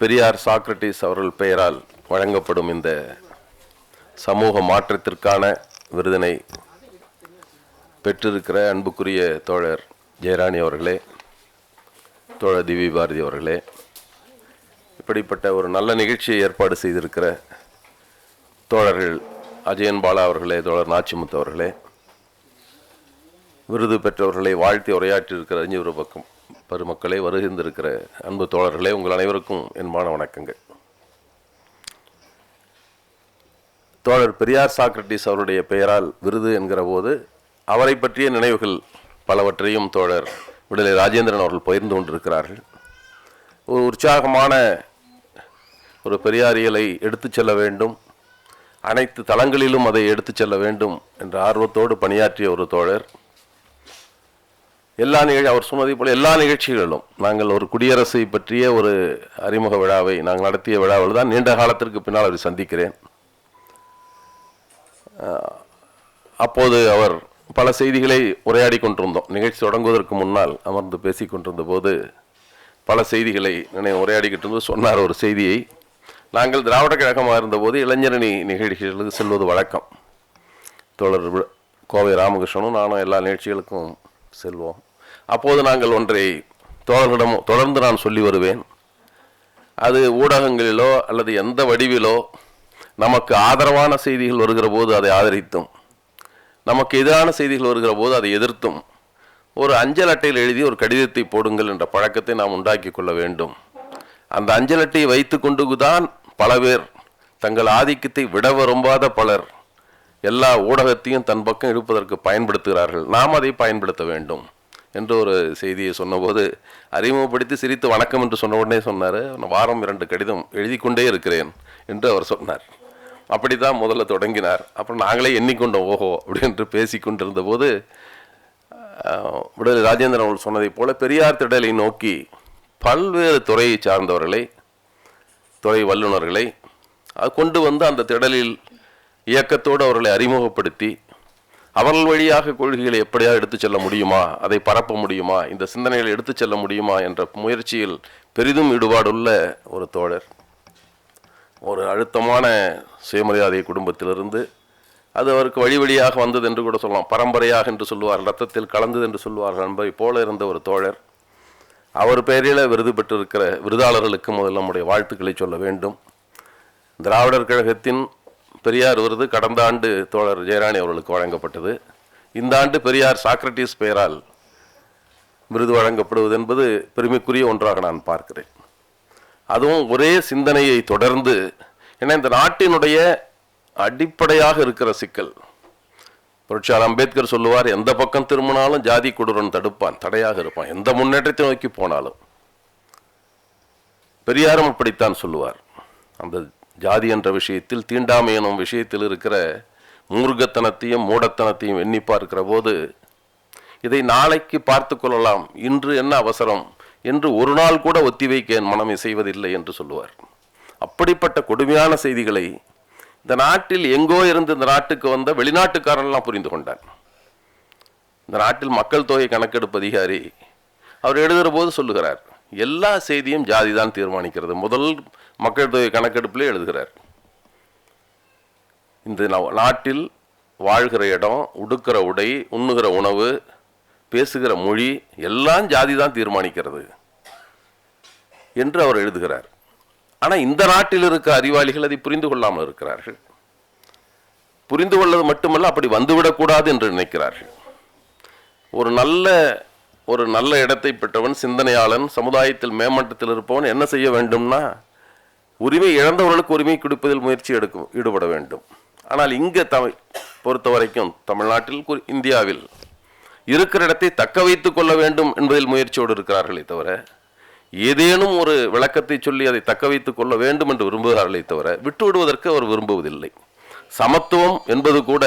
Periyar Socrates அவர்கள் பெயரால் வழங்கப்படும் இந்த சமூக மாற்றத்திற்கான விருதினை பெற்றிருக்கிற அன்புக்குரிய தோழர் ஜெயராணி அவர்களே தோழர் திவி பாரதி அவர்களே இப்படிப்பட்ட ஒரு நல்ல நிகழ்ச்சியை ஏற்பாடு செய்திருக்கிற தோழர்கள் அஜயன் பாலா அவர்களே தோழர் நாச்சிமுத்து அவர்களே விருது பெற்றவர்களை வாழ்த்தி உரையாற்றியிருக்கிற அறிஞர் பக்கம். பெருமக்களே வருகின்றிருக்கிற அன்பு தோழர்களே உங்கள் அனைவருக்கும் என்பான வணக்கங்கள். தோழர் பெரியார் சாக்ரட்டிஸ் அவருடைய பெயரால் விருது என்கிற போது அவரை பற்றிய நினைவுகள் பலவற்றையும் தோழர் விடுதலை ராஜேந்திரன் அவர்கள் பகிர்ந்து கொண்டிருக்கிறார்கள். ஒரு உற்சாகமான ஒரு பெரியாரியலை எடுத்துச் செல்ல வேண்டும் அனைத்து தளங்களிலும் அதை எடுத்துச் செல்ல வேண்டும் என்ற ஆர்வத்தோடு பணியாற்றிய ஒரு தோழர். எல்லா நிகழ்ச்சி அவர் சொன்னதை போல எல்லா நிகழ்ச்சிகளிலும் நாங்கள் ஒரு குடியரசை பற்றிய ஒரு அறிமுக விழாவை நாங்கள் நடத்திய விழாவில் தான் நீண்ட காலத்திற்கு பின்னால் அவரை சந்திக்கிறேன். அப்போது அவர் பல செய்திகளை உரையாடி கொண்டிருந்தோம். நிகழ்ச்சி தொடங்குவதற்கு முன்னால் அமர்ந்து பேசி கொண்டிருந்த போது பல செய்திகளை நினைவு உரையாடிக்கிட்டு இருந்து சொன்னார் ஒரு செய்தியை நாங்கள் திராவிட கழகமாக இருந்தபோது இளைஞரணி நிகழ்ச்சிகளுக்கு செல்வது வழக்கம். தோழர் கோவை ராமகிருஷ்ணனும் நானும் எல்லா நிகழ்ச்சிகளுக்கும் செல்வோம். அப்போது நாங்கள் ஒன்றை தோழர்களிடம் தொடர்ந்து நான் சொல்லி வருவேன். அது ஊடகங்களிலோ அல்லது எந்த வடிவிலோ நமக்கு ஆதரவான செய்திகள் வருகிற போது அதை ஆதரித்தும் நமக்கு எதிரான செய்திகள் வருகிற போது அதை எதிர்த்தும் ஒரு அஞ்சல் அட்டையில் எழுதி ஒரு கடிதத்தை போடுங்கள் என்ற பழக்கத்தை நாம் உண்டாக்கி கொள்ள வேண்டும். அந்த அஞ்சல் அட்டையை வைத்துக்கொண்டு தான் பல பேர் தங்கள் ஆதிக்கத்தை விட விரும்பாத பலர் எல்லா ஊடகத்தையும் தன் பக்கம் இழுப்பதற்கு பயன்படுத்துகிறார்கள். நாம் அதை பயன்படுத்த வேண்டும் என்று ஒரு செய்தியை சொன்னபோது அறிமுகப்படுத்தி சிரித்து வணக்கம் என்று சொன்ன உடனே சொன்னார். "நான் வாரம் இரண்டு கடிதம் எழுதி கொண்டே இருக்கிறேன் என்று அவர் சொன்னார். அப்படி தான் முதல்ல தொடங்கினார். அப்புறம் நாங்களே எண்ணிக்கொண்டோம். ஓஹோ அப்படின்று பேசி கொண்டிருந்த போது விடுதலை ராஜேந்திரன் அவர்கள் சொன்னதைப் போல பெரியார் திடலை நோக்கி பல்வேறு துறையை சார்ந்தவர்களை துறை வல்லுநர்களை அது கொண்டு வந்து அந்த திடலில் இயக்கத்தோடு அவர்களை அறிமுகப்படுத்தி அவர்கள் வழியாக கொள்கைகளை எப்படியாவது எடுத்துச் செல்ல முடியுமா? அதை பரப்ப முடியுமா? இந்த சிந்தனைகளை எடுத்துச் செல்ல முடியுமா? என்ற முயற்சியில் பெரிதும் ஈடுபாடுள்ள ஒரு தோழர். ஒரு அழுத்தமான சுயமரியாதை குடும்பத்திலிருந்து அது அவருக்கு வழி வழியாக வந்தது என்று கூட சொல்லலாம். பரம்பரையாக என்று சொல்லுவார் ரத்தத்தில் கலந்தது என்று சொல்லுவார்கள் என்பதை போல இருந்த ஒரு தோழர். அவர் பெயரில் விருது பெற்றிருக்கிற விருதாளர்களுக்கு முதல்ல நம்முடைய வாழ்த்துக்களை சொல்ல வேண்டும். திராவிடர் கழகத்தின் பெரியார் விருது கடந்த ஆண்டு தோழர் ஜெயராணி அவர்களுக்கு வழங்கப்பட்டது. இந்த ஆண்டு பெரியார் சாக்ரட்டிஸ் பெயரால் விருது வழங்கப்படுவது என்பது பெருமைக்குரிய ஒன்றாக நான் பார்க்கிறேன். அதுவும் ஒரே சிந்தனையை தொடர்ந்து ஏன்னா இந்த நாட்டினுடைய அடிப்படையாக இருக்கிற சிக்கல். புரட்சியாளர் அம்பேத்கர் சொல்லுவார் எந்த பக்கம் திரும்பினாலும் ஜாதி கொடூரன் தடுப்பான் தடையாக இருப்பான். எந்த முன்னேற்றத்தை நோக்கி போனாலும். பெரியாரும் அப்படித்தான் சொல்லுவார். அந்த ஜாதி என்ற விஷயத்தில் தீண்டாமை எனும் விஷயத்தில் இருக்கிற மூர்க்கத்தனத்தையும் மூடத்தனத்தையும் எண்ணி பார்க்கிற போது இதை நாளைக்கு பார்த்து கொள்ளலாம். இன்று என்ன அவசரம்? என்று ஒரு நாள் கூட ஒத்திவைக்க என் மனம் இசைவதில்லை என்று சொல்லுவார். அப்படிப்பட்ட கொடுமையான செய்திகளை இந்த நாட்டில் எங்கோ இருந்து இந்த நாட்டுக்கு வந்த வெளிநாட்டுக்காரன்லாம் புரிந்து கொண்டான். இந்த நாட்டில் மக்கள் தொகை கணக்கெடுப்பு அதிகாரி அவர் எழுதுகிற போது சொல்லுகிறார் எல்லா செய்தியும் ஜாதி தான் தீர்மானிக்கிறது. முதல் மக்கள் தொகை கணக்கெடுப்பிலே எழுதுகிறார். இந்த நாட்டில் வாழ்கிற இடம் உடுக்கிற உடை உண்ணுகிற உணவு பேசுகிற மொழி எல்லாம் ஜாதி தான் தீர்மானிக்கிறது என்று அவர் எழுதுகிறார். ஆனால் இந்த நாட்டில் இருக்க அறிவாளிகள் அதை புரிந்து கொள்ளாமல் இருக்கிறார்கள். புரிந்து கொள்வது மட்டுமல்ல அப்படி வந்துவிடக்கூடாது என்று நினைக்கிறார்கள். ஒரு நல்ல ஒரு நல்ல இடத்தை பெற்றவன் சிந்தனையாளன் சமுதாயத்தில் மேம்பட்டத்தில் இருப்பவன் என்ன செய்ய வேண்டும்னா உரிமை இழந்தவர்களுக்கு உரிமை கொடுப்பதில் முயற்சி எடுக்கும் ஈடுபட வேண்டும். ஆனால் இங்கே தமிழ் பொறுத்த வரைக்கும் தமிழ்நாட்டில் இந்தியாவில் இருக்கிற இடத்தை தக்க வைத்து கொள்ள வேண்டும் என்பதில் முயற்சியோடு இருக்கிறார்களே தவிர ஏதேனும் ஒரு விளக்கத்தை சொல்லி அதை தக்க வைத்து கொள்ள வேண்டும் என்று விரும்புகிறார்களே தவிர விட்டு விடுவதற்கு அவர் விரும்புவதில்லை. சமத்துவம் என்பது கூட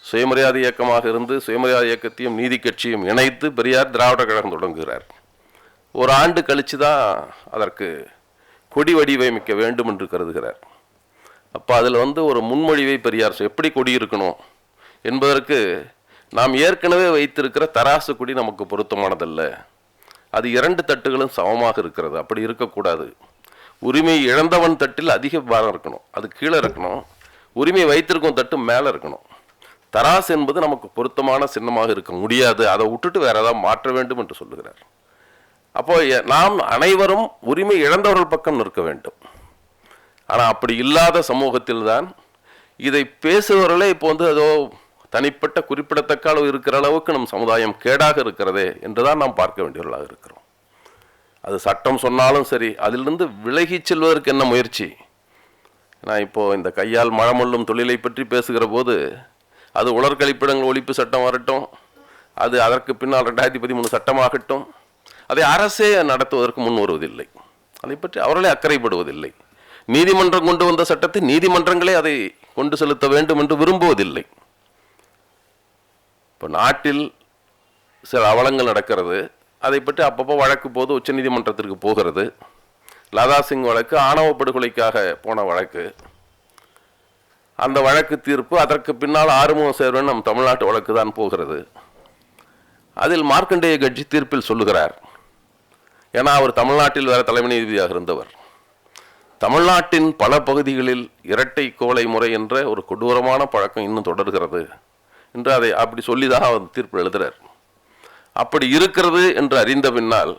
சுயமரியாதை இயக்கமாக இருந்து சுயமரியாதை இயக்கத்தையும் நீதி கட்சியும் இணைத்து பெரியார் திராவிட கழகம் தொடங்குகிறார். ஒரு ஆண்டு கழிச்சு தான் அதற்கு கொடி வடிவமைக்க வேண்டும் என்று கருதுகிறார். அப்போ அதில் வந்து ஒரு முன்மொழிவை பெரியார் எப்படி கொடி இருக்கணும் என்பதற்கு நாம் ஏற்கனவே வைத்திருக்கிற தராசு கொடி நமக்கு பொருத்தமானதல்ல. அது இரண்டு தட்டுகளும் சமமாக இருக்கிறது. அப்படி இருக்கக்கூடாது. உரிமை இழந்தவன் தட்டில் அதிக பாரம் இருக்கணும். அது கீழே இருக்கணும். உரிமை வைத்திருக்கும் தட்டு மேலே இருக்கணும். தராசு என்பது நமக்கு பொருத்தமான சின்னமாக இருக்க முடியாது. அதை விட்டுட்டு வேற ஏதாவது மாற்ற வேண்டும் என்று சொல்லுகிறார். அப்போ நாம் அனைவரும் உரிமை இழந்தவர்கள் பக்கம் நிற்க வேண்டும். ஆனால் அப்படி இல்லாத சமூகத்தில் தான் இதை பேசுபவர்களே இப்போ வந்து ஏதோ தனிப்பட்ட குறிப்பிடத்தக்க அளவு இருக்கிற அளவுக்கு நம் சமுதாயம் கேடாக இருக்கிறதே என்றுதான் நாம் பார்க்க வேண்டியவர்களாக இருக்கிறோம். அது சட்டம் சொன்னாலும் சரி அதிலிருந்து விலகி செல்வதற்கு என்ன முயற்சி? நான் இப்போ இந்த கையால் மழமல்லும் தொழிலை பற்றி பேசுகிற போது அது உலர்கழிப்பிடங்கள் ஒழிப்பு சட்டம் வரட்டும். அது அதற்கு பின்னால் ரெண்டாயிரத்தி பதிமூணு சட்டமாகட்டும். அதை அரசே நடத்துவதற்கு முன் வருவதில்லை அதை பற்றி அவர்களே அக்கறைப்படுவதில்லை. நீதிமன்றம் கொண்டு வந்த சட்டத்தை நீதிமன்றங்களே அதை கொண்டு செலுத்த வேண்டும் என்று விரும்புவதில்லை. இப்போ நாட்டில் சில அவலங்கள் நடக்கிறது. அதை பற்றி அப்பப்போ வழக்கு போது உச்சநீதிமன்றத்திற்கு போகிறது. லதா சிங் வழக்கு ஆணவ படுகொலைக்காக போன வழக்கு. அந்த வழக்கு தீர்ப்பு அதற்கு பின்னால் ஆறுமுகம் சேர்வன் நம் தமிழ்நாட்டு வழக்கு தான் போகிறது. அதில் மார்க்கண்டேய கட்சி தீர்ப்பில் சொல்லுகிறார். ஏன்னா அவர் தமிழ்நாட்டில் வேற தலைமை நீதிபதியாக இருந்தவர். தமிழ்நாட்டின் பல பகுதிகளில் இரட்டை கோலை முறை என்ற ஒரு கொடூரமான பழக்கம் இன்னும் தொடர்கிறது என்று அதை அப்படி சொல்லி தான் அவர் தீர்ப்பு எழுதுகிறார் அப்படி இருக்கிறது என்று அறிந்த பின்னால்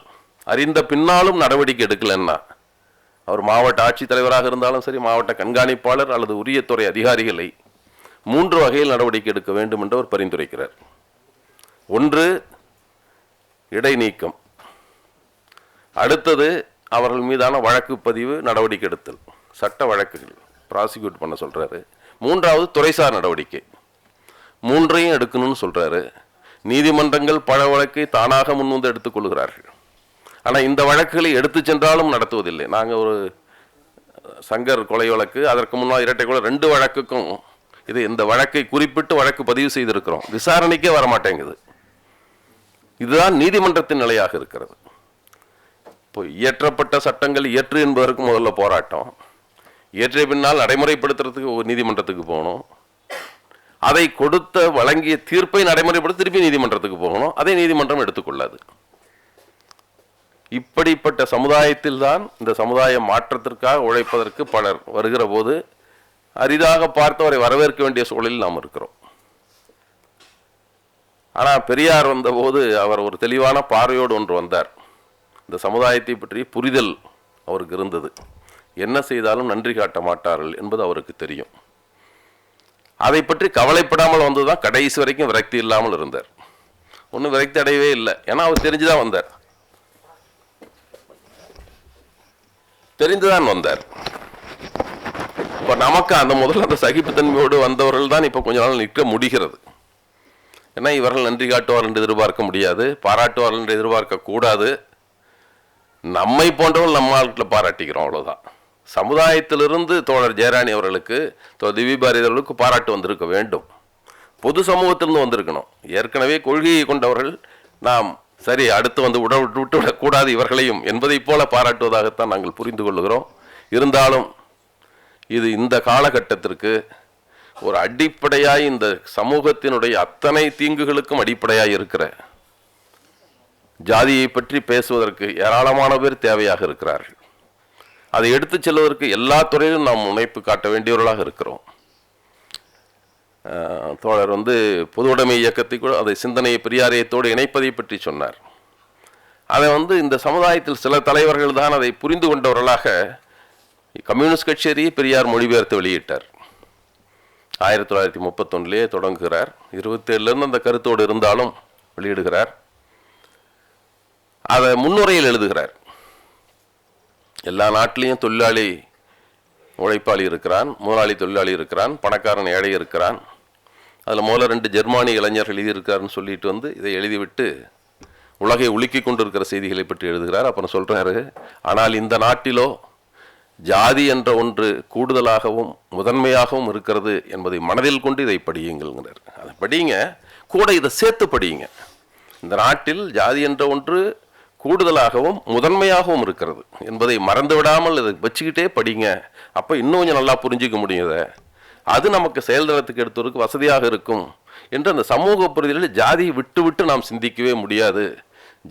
அறிந்த பின்னாலும் நடவடிக்கை எடுக்கலன்னா அவர் மாவட்ட ஆட்சித்தலைவராக இருந்தாலும் சரி மாவட்ட கண்காணிப்பாளர் அல்லது உரிய துறை அதிகாரிகளை மூன்று வகையில் நடவடிக்கை எடுக்க வேண்டும் என்று அவர் பரிந்துரைக்கிறார். ஒன்று இடைநீக்கம். அடுத்தது அவர்கள் மீதான வழக்கு பதிவு நடவடிக்கை எடுத்தல் சட்ட வழக்குகள் ப்ராசிக்யூட் பண்ண சொல்கிறாரு மூன்றாவது துறைசார் நடவடிக்கை. மூன்றையும் எடுக்கணும்னு சொல்கிறாரு நீதிமன்றங்கள் பல வழக்கை தானாக முன்வந்து எடுத்துக்கொள்கிறார்கள். ஆனால் இந்த வழக்குகளை எடுத்து சென்றாலும் நடத்துவதில்லை. நாங்கள் ஒரு சங்கர் கொலை வழக்கு அதற்கு முன்னால் இரட்டை கொலை ரெண்டு வழக்குக்கும் இது இந்த வழக்கை குறிப்பிட்டு வழக்கு பதிவு செய்திருக்கிறோம். விசாரணைக்கே வர மாட்டேங்குது இதுதான் நீதிமன்றத்தின் நிலையாக இருக்கிறது. இப்போ இயற்றப்பட்ட சட்டங்கள் இயற்று என்பதற்கு முதல்ல போராட்டம். இயற்றிய பின்னால் நடைமுறைப்படுத்துறதுக்கு ஒரு நீதிமன்றத்துக்கு போகணும். அதை கொடுத்த வழங்கிய தீர்ப்பை நடைமுறைப்படுத்த திருப்பி நீதிமன்றத்துக்கு போகணும். அதை நீதிமன்றம் எடுத்துக்கொள்ளாது. இப்படிப்பட்ட சமுதாயத்தில் தான் இந்த சமுதாய மாற்றத்திற்காக உழைப்பதற்கு பலர் வருகிற போது அரிதாக பார்த்தவரை வரவேற்க வேண்டிய சூழலில் நாம் இருக்கிறோம். ஆனால் பெரியார் வந்தபோது அவர் ஒரு தெளிவான பார்வையோடு ஒன்று வந்தார். இந்த சமுதாயத்தை பற்றி புரிதல் அவருக்கு இருந்தது. என்ன செய்தாலும் நன்றி காட்ட மாட்டார்கள் என்பது அவருக்கு தெரியும். அதை பற்றி கவலைப்படாமல் வந்து தான் கடைசி வரைக்கும் விரக்தி இல்லாமல் இருந்தார். ஒன்றும் விரக்தி அடையவே இல்லை. ஏன்னா அவர் தெரிஞ்சுதான் வந்தார். தெரிந்துதான் வந்தார். இப்போ நமக்கு அந்த முதல்ல அந்த சகிப்புத்தன்மையோடு வந்தவர்கள் தான் இப்போ கொஞ்ச நாள் நிற்க முடிகிறது. ஏன்னா இவர்கள் நன்றி காட்டுவார் என்று எதிர்பார்க்க முடியாது பாராட்டுவார் என்று எதிர்பார்க்க கூடாது. நம்மை போன்றவர்கள் நம்ம ஆட்களை பாராட்டிக்கிறோம் அவ்வளோதான் சமுதாயத்திலிருந்து தோழர் ஜெயராணி அவர்களுக்கு தோழர் திவி அவர்களுக்கு பாராட்டு வந்திருக்க வேண்டும். பொது சமூகத்திலிருந்து வந்திருக்கணும். ஏற்கனவே கொள்கையை கொண்டவர்கள் நாம் சரி அடுத்து வந்து உட விட்டு விடக்கூடாது இவர்களையும் என்பதைப் போல பாராட்டுவதாகத்தான் நாங்கள் புரிந்து கொள்கிறோம். இருந்தாலும் இது இந்த காலகட்டத்திற்கு ஒரு அடிப்படையாய் இந்த சமூகத்தினுடைய அத்தனை தீங்குகளுக்கும் அடிப்படையாக இருக்கிற ஜாதியை பற்றி பேசுவதற்கு ஏராளமான பேர் தேவையாக இருக்கிறார்கள். அதை எடுத்துச் செல்வதற்கு எல்லா துறையிலும் நாம் முனைப்பு காட்ட வேண்டியவர்களாக இருக்கிறோம். தோழர் வந்து பொதுவுடைமை இயக்கத்தை கூட அதை சிந்தனை பெரியாரியத்தோடு இணைப்பதை பற்றி சொன்னார். அதை வந்து இந்த சமுதாயத்தில் சில தலைவர்கள் தான் அதை புரிந்து கொண்டவர்களாக கம்யூனிஸ்ட் கட்சியரையே பெரியார் மொழிபெயர்த்து வெளியிட்டார். ஆயிரத்தி தொள்ளாயிரத்தி முப்பத்தொன்னிலே தொடங்குகிறார். இருபத்தேழுலேருந்து அந்த கருத்தோடு இருந்தாலும் வெளியிடுகிறார். அதை முன்னுரையில் எழுதுகிறார். எல்லா நாட்டிலையும் தொழிலாளி உழைப்பாளி இருக்கிறான் முதலாளி தொழிலாளி இருக்கிறான் பணக்காரன் ஏழை இருக்கிறான். அதில் முதல்ல ரெண்டு ஜெர்மானி இளைஞர்கள் எழுதியிருக்காருன்னு சொல்லிட்டு வந்து இதை எழுதிவிட்டு உலகை உலுக்கி கொண்டிருக்கிற செய்திகளை பற்றி எழுதுகிறார். அப்புறம் சொல்கிறாரு ஆனால் இந்த நாட்டிலோ ஜாதி என்ற ஒன்று கூடுதலாகவும் முதன்மையாகவும் இருக்கிறது என்பதை மனதில் கொண்டு இதை படியுங்கள்ங்கிறார். அதை படியுங்க கூட இதை சேர்த்து படியுங்க. இந்த நாட்டில் ஜாதி என்ற ஒன்று கூடுதலாகவும் முதன்மையாகவும் இருக்கிறது. என்பதை மறந்து விடாமல் இதை வச்சுக்கிட்டே படிங்க. அப்போ இன்னும் கொஞ்சம் நல்லா புரிஞ்சிக்க முடியும் இதை. அது நமக்கு செயல்தளத்துக்கு எடுத்தவருக்கு வசதியாக இருக்கும். என்று அந்த சமூக புரிதலில் ஜாதியை விட்டு விட்டு நாம் சிந்திக்கவே முடியாது.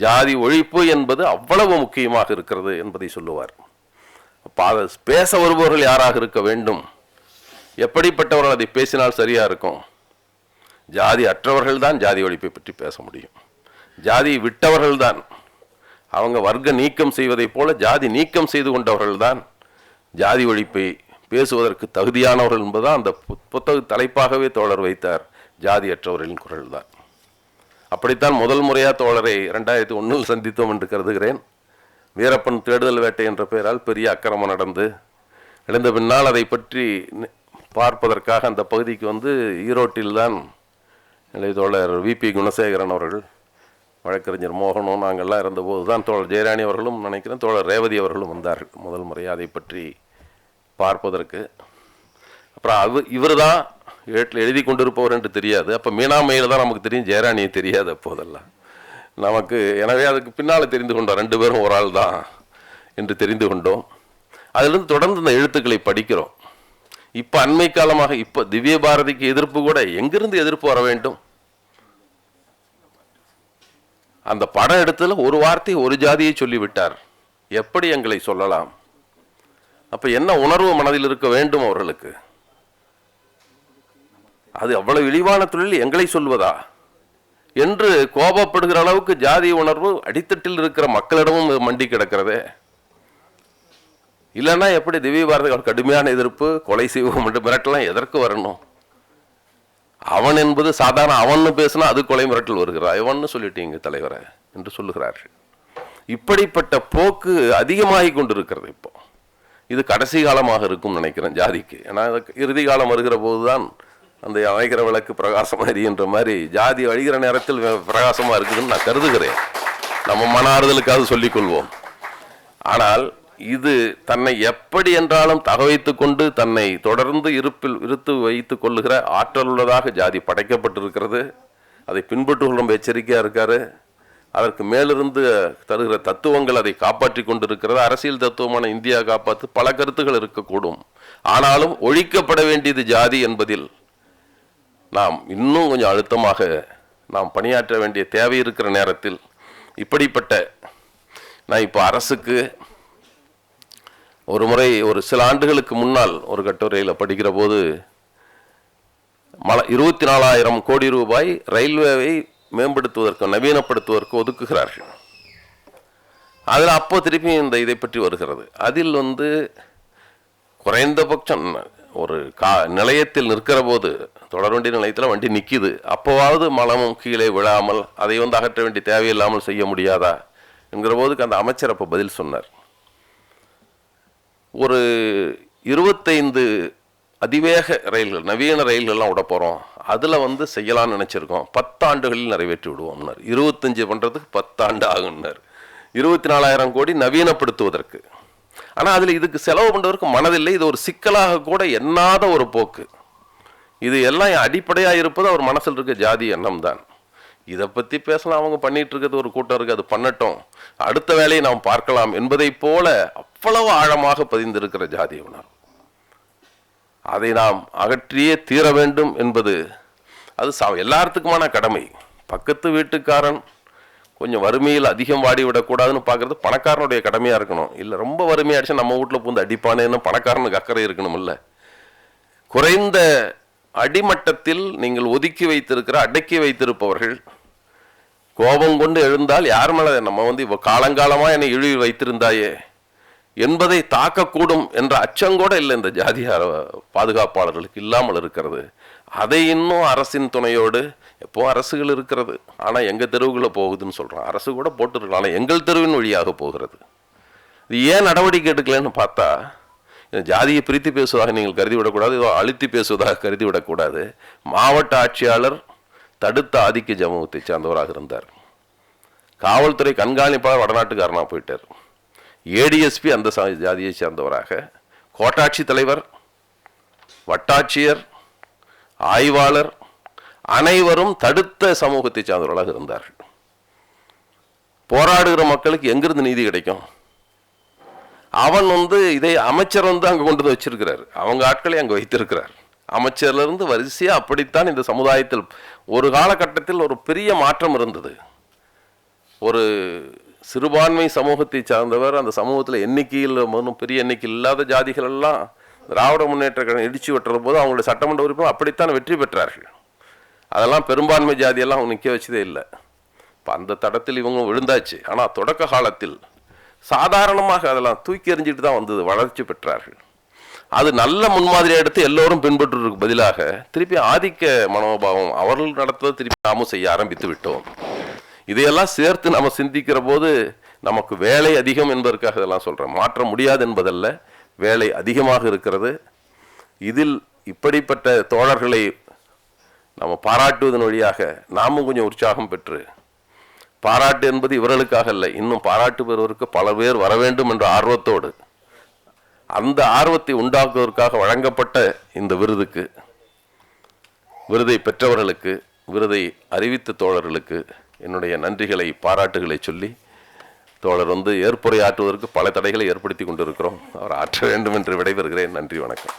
ஜாதி ஒழிப்பு என்பது அவ்வளவு முக்கியமாக இருக்கிறது என்பதை சொல்லுவார். அப்ப அதை பேச வருபவர்கள் யாராக இருக்க வேண்டும்? எப்படிப்பட்டவர்கள் அதை பேசினால் சரியா இருக்கும்? ஜாதி அற்றவர்கள் தான் ஜாதி ஒழிப்பை பற்றி பேச முடியும். ஜாதியை விட்டவர்கள் தான் அவங்க வர்க்க நீக்கம் செய்வதைப் போல ஜாதி நீக்கம் செய்து கொண்டவர்கள்தான். ஜாதி ஒழிப்பை பேசுவதற்கு தகுதியானவர்கள் என்பதுதான் அந்த புத்தக தலைப்பாகவே தோழர் வைத்தார். ஜாதியற்றவர்களின் குரல் தான் அப்படித்தான் முதல் முறையாக தோழரை ரெண்டாயிரத்தி ஒன்றில் சந்தித்தோம் என்று கருதுகிறேன். வீரப்பன் தேடுதல் வேட்டை என்ற பெயரால் பெரிய அக்கிரமம் நடந்து எழுந்த பின்னால் அதை பற்றி பார்ப்பதற்காக அந்த பகுதிக்கு வந்து ஈரோட்டில்தான் தோழர் விபி குணசேகரன் அவர்கள் வழக்கறிஞர் மோகனும் நாங்கள்லாம் இருந்தபோது தான் தோழர் ஜெயராணி அவர்களும் நினைக்கிறேன் தோழர் ரேவதி அவர்களும் வந்தார்கள் முதல் முறையாக அதை பற்றி பார்ப்பதற்கு. அப்புறம் அது இவர் தான் ஏட்டில் எழுதி கொண்டிருப்பவர் என்று தெரியாது. அப்போ மீனாமையில் தான் நமக்கு தெரியும் ஜெயராணியை தெரியாது அப்போதெல்லாம். நமக்கு எனவே அதுக்கு பின்னால் தெரிந்து கொண்டோம் ரெண்டு பேரும் ஒரு ஆள் தான் என்று தெரிந்து கொண்டோம். அதிலிருந்து தொடர்ந்து இந்த எழுத்துக்களை படிக்கிறோம். இப்போ அண்மை காலமாக இப்போ திவ்ய பாரதிக்கு எதிர்ப்பு கூட எங்கிருந்து எதிர்ப்பு வர வேண்டும்? அந்த படம் எடுத்ததில் ஒரு வார்த்தை ஒரு ஜாதியை சொல்லிவிட்டார். எப்படி எங்களை சொல்லலாம்? அப்போ என்ன உணர்வு மனதில் இருக்க வேண்டும் அவர்களுக்கு? அது அவ்வளவு இழிவான தொழில் எங்களை சொல்வதா? என்று கோபப்படுகிற அளவுக்கு ஜாதி உணர்வு அடித்தட்டில் இருக்கிற மக்களிடமும் மண்டி கிடக்கிறதே. இல்லைன்னா எப்படி திவ்ய பாரதி கடுமையான எதிர்ப்பு கொலை செய்வோம் என்று மிரட்டலாம் எதற்கு வரணும்? அவன் என்பது சாதாரண அவன்னு பேசினா அது கொலை மிரட்டல் வருகிறா இவன் சொல்லிட்டீங்க தலைவரை என்று சொல்லுகிறார்கள். இப்படிப்பட்ட போக்கு அதிகமாகி கொண்டிருக்கிறது இப்போ. இது கடைசி காலமாக இருக்கும் நினைக்கிறேன் ஜாதிக்கு. ஏன்னா இறுதி காலம் வருகிற போது தான் அந்த அமைக்கிற விளக்கு பிரகாசமாக எரிகின்ற மாதிரி ஜாதி அழிகிற நேரத்தில் பிரகாசமாக இருக்குதுன்னு நான் கருதுகிறேன். நம்ம மன ஆறுதலுக்காவது சொல்லிக் கொள்வோம். ஆனால் இது தன்னை எப்படி என்றாலும் தகவைத்துக் கொண்டு தன்னை தொடர்ந்து இருப்பில் இருத்து வைத்துக் கொள்ளுகிற ஆற்றல் உள்ளதாக ஜாதி படைக்கப்பட்டிருக்கிறது. அதை பின்பற்றுள்ள எச்சரிக்கையாக இருக்கார். இருக்காரு அதற்கு மேலிருந்து தருகிற தத்துவங்கள் அதை காப்பாற்றி கொண்டிருக்கிறது. அரசியல் தத்துவமான இந்தியா காப்பாற்று பல கருத்துகள் இருக்கக்கூடும். ஆனாலும் ஒழிக்கப்பட வேண்டியது ஜாதி என்பதில் நாம் இன்னும் கொஞ்சம் அழுத்தமாக நாம் பணியாற்ற வேண்டிய தேவை இருக்கிற நேரத்தில் இப்படிப்பட்ட நான் இப்போ அரசுக்கு ஒரு முறை ஒரு சில ஆண்டுகளுக்கு முன்னால் ஒரு கட்டுரையில் படிக்கிற போது மல இருபத்தி நாலாயிரம் கோடி ரூபாய் ரயில்வேவை மேம்படுத்துவதற்கு நவீனப்படுத்துவதற்கு ஒதுக்குகிறார்கள். அதில் அப்போ திருப்பி இந்த இதை பற்றி வருகிறது. அதில் வந்து குறைந்தபட்சம் ஒரு கா நிலையத்தில் நிற்கிற போது தொடர்வண்டி நிலையத்தில் வண்டி நிற்கிது அப்போவாவது மலமும் கீழே விழாமல் அதை வந்து அகற்ற வேண்டிய தேவையில்லாமல் செய்ய முடியாதா? என்கிற போதுக்கு அந்த அமைச்சர் அப்போ பதில் சொன்னார். ஒரு இருபத்தைந்து அதிவேக ரயில்கள் நவீன ரயில்கள்லாம் விட போகிறோம் அதில் வந்து செய்யலாம்னு நினச்சிருக்கோம். பத்தாண்டுகளில் நிறைவேற்றி விடுவோம்னார். இருபத்தஞ்சு பண்ணுறதுக்கு பத்தாண்டு ஆகும்னார். இருபத்தி நாலாயிரம் கோடி நவீனப்படுத்துவதற்கு. ஆனால் அதில் இதுக்கு செலவு பண்ணுறதுக்கு மனதில்லை. இது ஒரு சிக்கலாக கூட எண்ணாத ஒரு போக்கு. இது எல்லாம் அடிப்படையாக இருப்பது அவர் மனசில் இருக்க ஜாதி எண்ணம் தான் இதை பற்றி பேசலாம். அவங்க பண்ணிட்டு இருக்கிறது ஒரு கூட்டம் இருக்குது அது பண்ணட்டும். அடுத்த வேலையை நாம் பார்க்கலாம் என்பதைப் போல அவ்வளவு ஆழமாக பதிந்திருக்கிற ஜாதி உணர்வு. அதை நாம் அகற்றியே தீர வேண்டும் என்பது அது சா எல்லாத்துக்குமான கடமை. பக்கத்து வீட்டுக்காரன் கொஞ்சம் வறுமையில் அதிகம் வாடி விடக்கூடாதுன்னு பார்க்கறது பணக்காரனுடைய கடமையாக இருக்கணும். இல்லை ரொம்ப வறுமையாடிச்சா நம்ம வீட்டில் பூந்து அடிப்பானேன்னு பணக்காரனுக்கு அக்கறை இருக்கணும் இல்லை குறைந்த அடிமட்டத்தில் நீங்கள் ஒதுக்கி வைத்திருக்கிற அடக்கி வைத்திருப்பவர்கள் கோபம் கொண்டு எழுந்தால் யார் மேலே? நம்ம வந்து இப்போ காலங்காலமாக என்னை இழிவு வைத்திருந்தாயே. என்பதை தாக்கக்கூடும் என்ற அச்சங்கூட இல்லை இந்த ஜாதியார பாதுகாப்பாளர்களுக்கு இல்லாமல் இருக்கிறது. அதை இன்னும் அரசின் துணையோடு எப்போ அரசுகள் இருக்கிறது? ஆனால் எங்கள் தெருவுக்குள்ளே போகுதுன்னு சொல்கிறோம் அரசு கூட போட்டுருக்கலாம். ஆனால் எங்கள் தெருவின் வழியாக போகிறது. இது ஏன் நடவடிக்கை எடுக்கலைன்னு பார்த்தா ஜாதியை பிரித்து பேசுவதாக நீங்கள் கருதி விடக்கூடாது இதோ அழுத்தி பேசுவதாக கருதி விடக்கூடாது மாவட்ட ஆட்சியாளர் தடுத்த ஆதிக்க ஜமூகத்தை சார்ந்தவராக இருந்தார். காவல்துறை கண்காணிப்பாளர் வடநாட்டுக்காரனாக போயிட்டார். ஏடிஎஸ்பி அந்த சா- ஜாதியை சேர்ந்தவராக. கோட்டாட்சி தலைவர் வட்டாட்சியர் ஆய்வாளர் அனைவரும் தடுத்த சமூகத்தை சார்ந்தவர்களாக இருந்தார்கள். போராடுகிற மக்களுக்கு எங்கிருந்து நீதி கிடைக்கும்? அவன் வந்து இதை அமைச்சர் வந்து அங்கே கொண்டு வந்து வச்சிருக்கிறார். அவங்க ஆட்களை அங்கே வைத்திருக்கிறார். அமைச்சர்லேருந்து வரிசையாக அப்படித்தான் இந்த சமுதாயத்தில் ஒரு காலகட்டத்தில் ஒரு பெரிய மாற்றம் இருந்தது. ஒரு சிறுபான்மை சமூகத்தை சார்ந்தவர் அந்த சமூகத்தில் எண்ணிக்கையில் ஒன்றும் பெரிய எண்ணிக்கை இல்லாத ஜாதிகள் எல்லாம் திராவிட முன்னேற்ற கழகம் இடிச்சு வெட்டுற போது அவங்களுடைய சட்டமன்ற உறுப்பினர் அப்படித்தான் வெற்றி பெற்றார்கள். அதெல்லாம் பெரும்பான்மை ஜாதியெல்லாம் அவங்க நிற்க வச்சதே இல்லை. இப்போ அந்த தடத்தில் இவங்க விழுந்தாச்சு. ஆனால் தொடக்க காலத்தில் சாதாரணமாக அதெல்லாம் தூக்கி எறிஞ்சிட்டு தான் வந்தது வளர்ச்சி பெற்றார்கள். அது நல்ல முன்மாதிரியை எடுத்து எல்லோரும் பின்பற்றுவதற்கு பதிலாக திருப்பி ஆதிக்க மனோபாவம் அவர்கள் நடத்துவதை திருப்பி நாமும் செய்ய ஆரம்பித்து விட்டோம். இதையெல்லாம் சேர்த்து நம்ம சிந்திக்கிற போது நமக்கு வேலை அதிகம் என்பதற்காக இதெல்லாம் சொல்கிறேன் மாற்ற முடியாது என்பதல்ல வேலை அதிகமாக இருக்கிறது. இதில் இப்படிப்பட்ட தோழர்களை நம்ம பாராட்டுவதன் வழியாக நாமும் கொஞ்சம் உற்சாகம் பெற்று பாராட்டு என்பது இவர்களுக்காக இல்லை இன்னும் பாராட்டு பெறுவதற்கு பல பேர் வர வேண்டும் என்ற ஆர்வத்தோடு அந்த ஆர்வத்தை உண்டாக்குவதற்காக வழங்கப்பட்ட இந்த விருதுக்கு விருதை பெற்றவர்களுக்கு விருதை அறிவித்த தோழர்களுக்கு என்னுடைய நன்றிகளை பாராட்டுகளை சொல்லி தோழர் வந்து ஏற்புரையாற்றுவதற்கு பல தடைகளை ஏற்படுத்தி கொண்டிருக்கிறோம். அவர் ஆற்ற வேண்டும் என்று விடைபெறுகிறேன். நன்றி வணக்கம்.